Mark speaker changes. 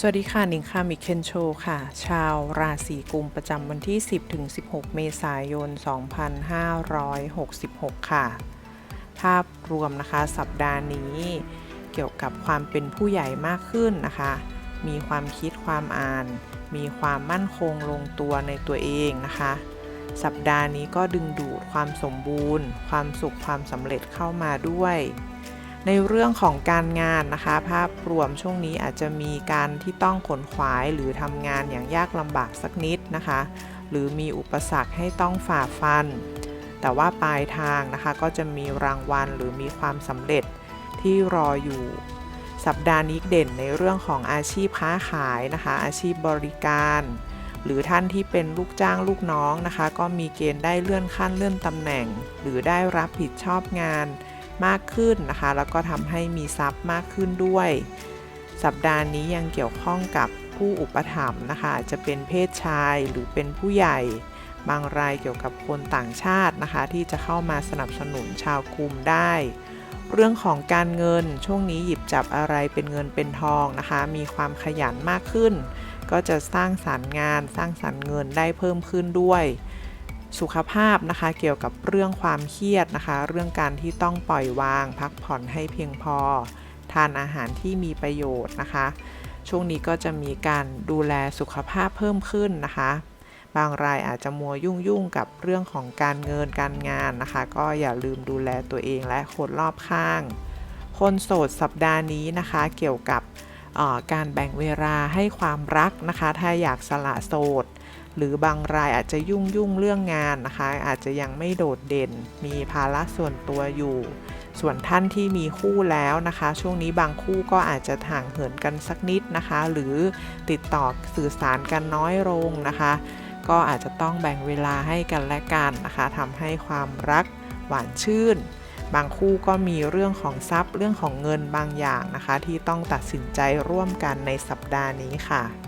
Speaker 1: สวัสดีค่ะหนิงค่ะมิเคนโชค่ะ ชาวราศีกุมประจำวันที่ 10ถึง16 เมษายน 2566 ค่ะ ภาพรวมนะคะสัปดาห์นี้เกี่ยวกับความเป็นผู้ใหญ่มากขึ้นนะคะ มีความคิดความอ่าน มีความมั่นคงลงตัวในตัวเองนะคะ สัปดาห์นี้ก็ดึงดูดความสมบูรณ์ ความสุขความสำเร็จเข้ามาด้วย ในเรื่องของการงานนะคะ ภาพรวมช่วงนี้อาจจะมีการที่ต้องขนขวายหรือทำงานอย่างยากลำบากสักนิดนะคะ หรือมีอุปสรรคให้ต้องฝ่าฟัน แต่ว่าปลายทางนะคะก็จะมีรางวัลหรือมีความสำเร็จที่รออยู่ สัปดาห์นี้เด่นในเรื่องของอาชีพค้าขายนะคะ อาชีพบริการ หรือท่านที่เป็นลูกจ้างลูกน้องนะคะ ก็มีเกณฑ์ได้เลื่อนขั้นเลื่อนตำแหน่ง หรือได้รับผิดชอบงาน มากขึ้นนะคะ แล้วก็ทำให้มีทรัพย์มากขึ้นด้วย สัปดาห์นี้ยังเกี่ยวข้องกับผู้อุปถัมภ์นะคะ จะเป็นเพศชายหรือเป็นผู้ใหญ่ บางรายเกี่ยวกับคนต่างชาตินะคะ ที่จะเข้ามาสนับสนุนชาวกลุ่มได้ เรื่องของการเงินช่วงนี้หยิบจับอะไรเป็นเงินเป็นทองนะคะ มีความขยันมากขึ้น ก็จะสร้างสารรค์งาน สร้างสรรค์เงินได้เพิ่มขึ้นด้วย สุขภาพนะคะ เกี่ยวกับเรื่องความเครียดนะคะ เรื่องการที่ต้องปล่อยวาง พักผ่อนให้เพียงพอ ทานอาหารที่มีประโยชน์นะคะ ช่วงนี้ก็จะมีการดูแลสุขภาพเพิ่มขึ้นนะคะ บางรายอาจจะมัวยุ่งยุ่งๆกับเรื่องของการเงินการงานนะคะ ก็อย่าลืมดูแลตัวเองและคนรอบข้าง คนโสดสัปดาห์นี้นะคะ เกี่ยวกับการแบ่งเวลาให้ความรักนะคะ ถ้าอยากสละโสด หรือบางรายอาจจะยุ่งยุ่งเรื่องงานนะคะ อาจจะยังไม่โดดเด่น มีภาระส่วนตัวอยู่ ส่วนท่านที่มีคู่แล้วนะคะ ช่วงนี้บางคู่ก็อาจจะห่างเหินกันสักนิดนะคะ หรือติดต่อสื่อสารกันน้อยลงนะคะ ก็อาจจะต้องแบ่งเวลาให้กันและกันนะคะทำให้ความรักหวานชื่นบางคู่ก็มีเรื่องของทรัพย์เรื่องของเงินบางอย่างนะคะ ที่ต้องตัดสินใจร่วมกันในสัปดาห์นี้ค่ะ